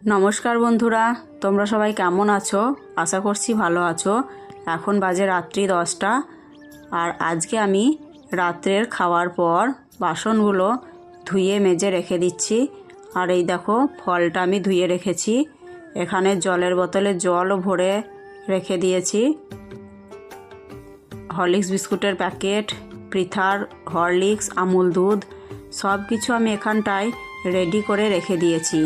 নমস্কার বন্ধুরা, তোমরা সবাই কেমন আছো? আশা করছি ভালো আছো। এখন বাজে রাত্রি দশটা, আর আজকে আমি রাত্রের খাওয়ার পর বাসনগুলো ধুয়ে মেজে রেখে দিচ্ছি। আর এই দেখো, ফলটা আমি ধুয়ে রেখেছি। এখানে জলের বোতলে জলও ভরে রেখে দিয়েছি। হরলিক্স বিস্কুটের প্যাকেট, পৃথার হরলিক্স, আমুল দুধ সব কিছু আমি এখানটায় রেডি করে রেখে দিয়েছি।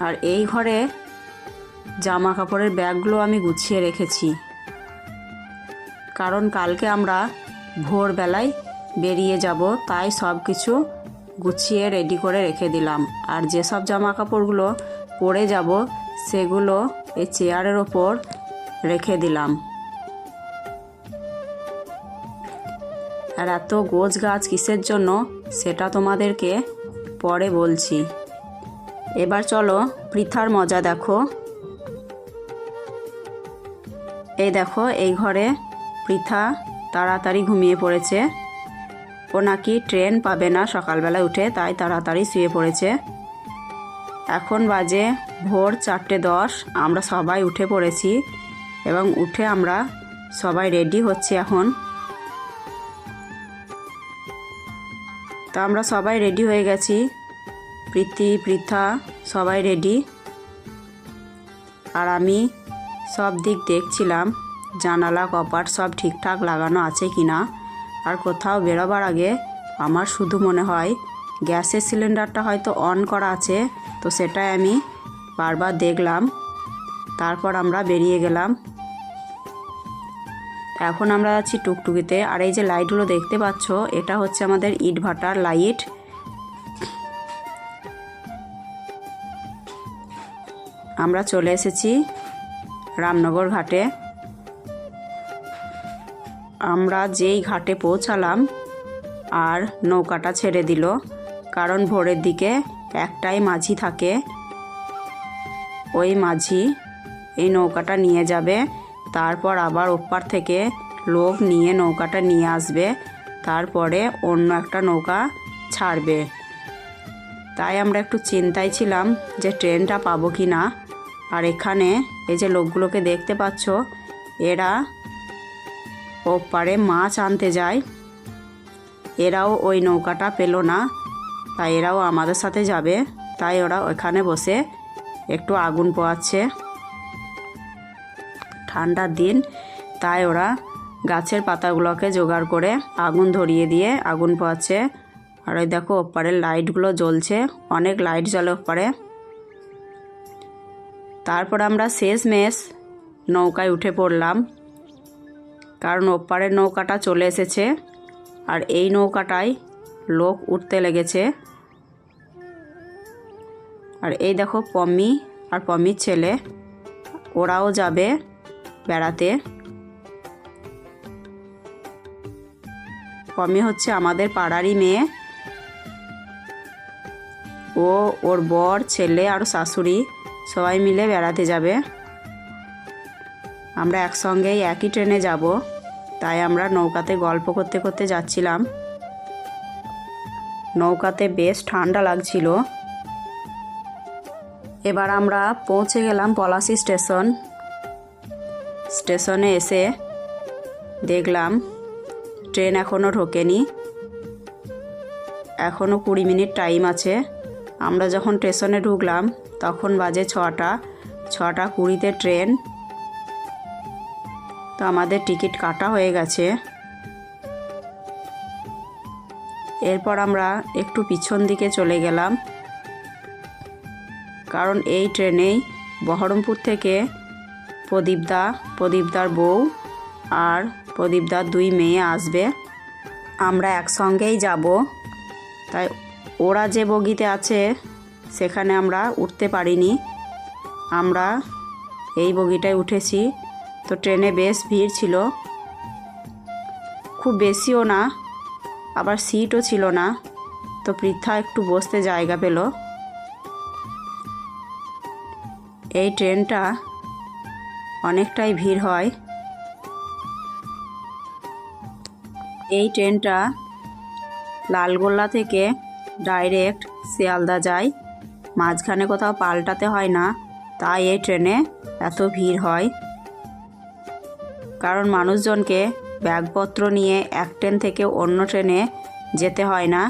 আর এই ঘরে জামা কাপড়ের ব্যাগগুলো আমি গুছিয়ে রেখেছি। কারণ কালকে আমরা ভোরবেলায় বেরিয়ে যাব, তাই সব কিছু গুছিয়ে রেডি করে রেখে দিলাম। আর যেসব জামা কাপড়গুলো পরে যাব, সেগুলো এই চেয়ারের ওপর রেখে দিলাম। আর এত গোছ গাছ কিসের জন্য, সেটা তোমাদেরকে পরে বলছি। এবার চলো পৃথার মজা দেখো। এই দেখো, এই ঘরে পৃথা তাড়াতাড়ি ঘুমিয়ে পড়েছে। ও নাকি ট্রেন পাবে না সকালবেলা উঠে, তাই তাড়াতাড়ি শুয়ে পড়েছে। এখন বাজে ভোর চারটে দশ, আমরা সবাই উঠে পড়েছি এবং উঠে আমরা সবাই রেডি হচ্ছি এখন। তো আমরা সবাই রেডি হয়ে গেছি। প্রীতি, পৃথা, সবাই রেডি আর আমি সব দিক দেখছিলাম, জানালা, কপাট সব ঠিকঠাক লাগানো আছে কি না আর কোথাও বেরোবার আগে আমার শুধু মনে হয়, গ্যাসের সিলিন্ডারটা হয়তো অন করা আছে, তো সেটাই আমি বারবার দেখলাম। তারপর আমরা বেরিয়ে গেলাম। এখন আমরা যাচ্ছি টুকটুকিতে, আর এই যে লাইটগুলো দেখতে পাচ্ছ, এটা হচ্ছে আমাদের ইট ভাটার লাইট আমরা চলে এসেছি রামনগর ঘাটে। আমরা যেই ঘাটে পৌঁছালাম, আর নৌকাটা ছেড়ে দিল, কারণ ভোরের দিকে একটাই মাঝি থাকে। ওই মাঝি এই নৌকাটা নিয়ে যাবে, তারপর আবার ওপার থেকে লোক নিয়ে নৌকাটা নিয়ে আসবে, তারপরে অন্য একটা নৌকা ছাড়বে। তাই আমরা একটু চিন্তায় ছিলাম যে ট্রেনটা পাবো কি না আর এখানে এই যে লোকগুলোকে দেখতে পাচ্ছ, এরা ওপারে মাছ আনতে যায়। এরাও ওই নৌকাটা পেল না, তাই এরাও আমাদের সাথে যাবে। তাই ওরা ওখানে বসে একটু আগুন পোয়াচ্ছে। ঠান্ডার দিন, তাই ওরা গাছের পাতাগুলোকে জোগাড় করে আগুন ধরিয়ে দিয়ে আগুন পোয়াচ্ছে। আর ওই দেখো ওপারের লাইটগুলো জ্বলছে, অনেক লাইট জ্বলে ওপারে। তারপর আমরা শেষ মেশ নৌকায় উঠে পড়লাম। কারণ ওপারের নৌকাটা চলে এসেছে আর এই নৌকাটায় লোক উঠতে লেগেছে। আর এই দেখো পম্মি আর পম্মির ছেলে, ওরাও যাবে বেড়াতে। পম্মি হচ্ছে আমাদের পাড়ারই মেয়ে। ও ওর বর, ছেলে আর শাশুড়ি। সবাই মিলে বেড়াতে যাবে। আমরা একসঙ্গেই একই ট্রেনে যাব, তাই আমরা নৌকাতে গল্প করতে করতে যাচ্ছিলাম। নৌকাতে বেশ ঠান্ডা লাগছিল। এবার আমরা পৌঁছে গেলাম পলাশি স্টেশন। স্টেশনে এসে দেখলাম, ট্রেন এখনও ঢোকেনি। এখনও কুড়ি মিনিট টাইম আছে। আমরা যখন স্টেশনে ঢুকলাম তখন বাজে ছটা ছটা কুড়িতে ট্রেন। তো আমাদের টিকিট কাটা হয়ে গেছে। এরপর আমরা একটু পিছন দিকে চলে গেলাম। কারণ এই ট্রেনেই বহরমপুর থেকে প্রদীপদা, প্রদীপদার বউ আর প্রদীপদার দুই মেয়ে আসবে। আমরা একসঙ্গেই যাব। তাই ওরা যে বগিতে আছে সেখানে আমরা উঠতে পারিনি। আমরা এই বগিটায় উঠেছি। তো ট্রেনে বেশ ভিড় ছিল। খুব বেশিও না, আবার সিটও ছিল না। তো পৃথা একটু বসতে জায়গা পেল। এই ট্রেনটা অনেকটাই ভিড় হয়। এই ট্রেনটা লালগোল্লা থেকে ডাইরেক্ট শিয়ালদা যায়। মাঝখানে কোথাও পাল্টাতে হয় না, তাই এই ট্রেনে এত ভিড় হয়। কারণ মানুষজনকে ব্যাগপত্র নিয়ে এক ট্রেন থেকে অন্য ট্রেনে যেতে হয় না।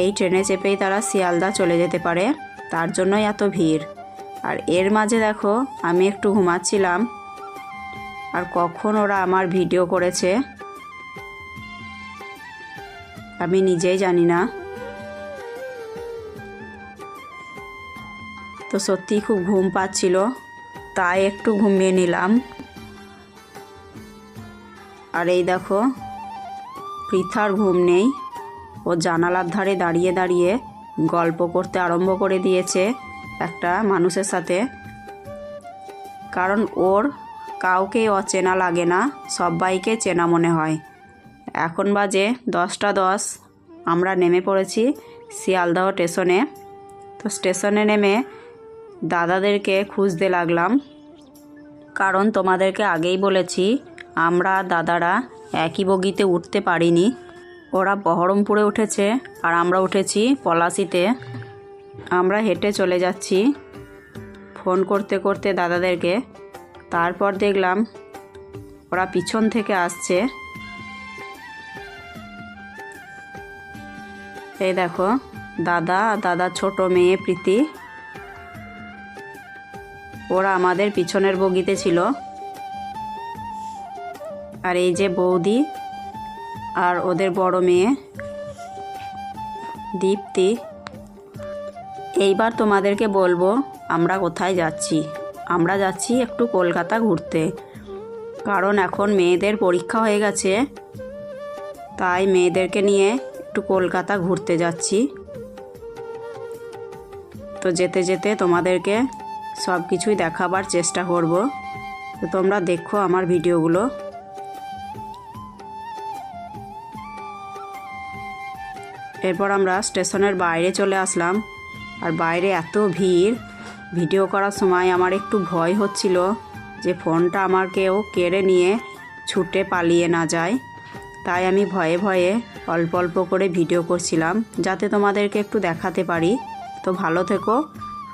এই ট্রেনে চেপেই তারা শিয়ালদা চলে যেতে পারে, তার জন্যই এত ভিড়। আর এর মাঝে দেখো, আমি একটু ঘুমাচ্ছিলাম। আর কখন ওরা আমার ভিডিও করেছে, আমি নিজেই জানি না। তো সত্যিই খুব ঘুম পাচ্ছিল, তাই একটু ঘুমিয়ে নিলাম। আর এই দেখো, পৃথার ঘুম নেই। ও জানালার ধারে দাঁড়িয়ে দাঁড়িয়ে গল্প করতে আরম্ভ করে দিয়েছে একটা মানুষের সাথে। কারণ ওর কাউকেই অচেনা লাগে না, সবাইকে চেনা মনে হয়। এখন বাজে দশটা দশ, আমরা নেমে পড়েছি শিয়ালদহ স্টেশনে। তো স্টেশনে নেমে দাদাদেরকে খুঁজতে লাগলাম। কারণ তোমাদেরকে আগেই বলেছি, আমরা দাদারা একই বগিতে উঠতে পারিনি। ওরা বহরমপুরে উঠেছে, আর আমরা উঠেছি পলাশিতে। আমরা হেঁটে চলে যাচ্ছি ফোন করতে করতে দাদাদেরকে। তারপর দেখলাম, ওরা পিছন থেকে আসছে। এই দেখো, দাদা দাদা ছোট মেয়ে প্রীতি। ওরা আমাদের পিছনের বগিতে ছিল। আর এই যে বৌদি আর ওদের বড় মেয়ে, দীপ্তি, এইবার তোমাদেরকে বলব, আমরা কোথায় যাচ্ছি? আমরা যাচ্ছি একটু কলকাতা ঘুরতে। কারণ এখন মেয়েদের পরীক্ষা হয়ে গেছে, তাই মেয়েদেরকে নিয়ে একটু কলকাতা ঘুরতে যাচ্ছি। তো যেতে যেতে তোমাদেরকে সব কিছুই দেখাবার চেষ্টা করব। তো তোমরা দেখো আমার ভিডিওগুলো। এরপর আমরা স্টেশনের বাইরে চলে আসলাম। আর বাইরে এত ভিড়, ভিডিও করার সময় আমার একটু ভয় হচ্ছিল যে ফোনটা আমার কেউ কেড়ে নিয়ে ছুটে পালিয়ে না যায়। তাই আমি ভয়ে ভয়ে অল্প অল্প করে ভিডিও করছিলাম, যাতে তোমাদেরকে একটু দেখাতে পারি। তো ভালো থেকো।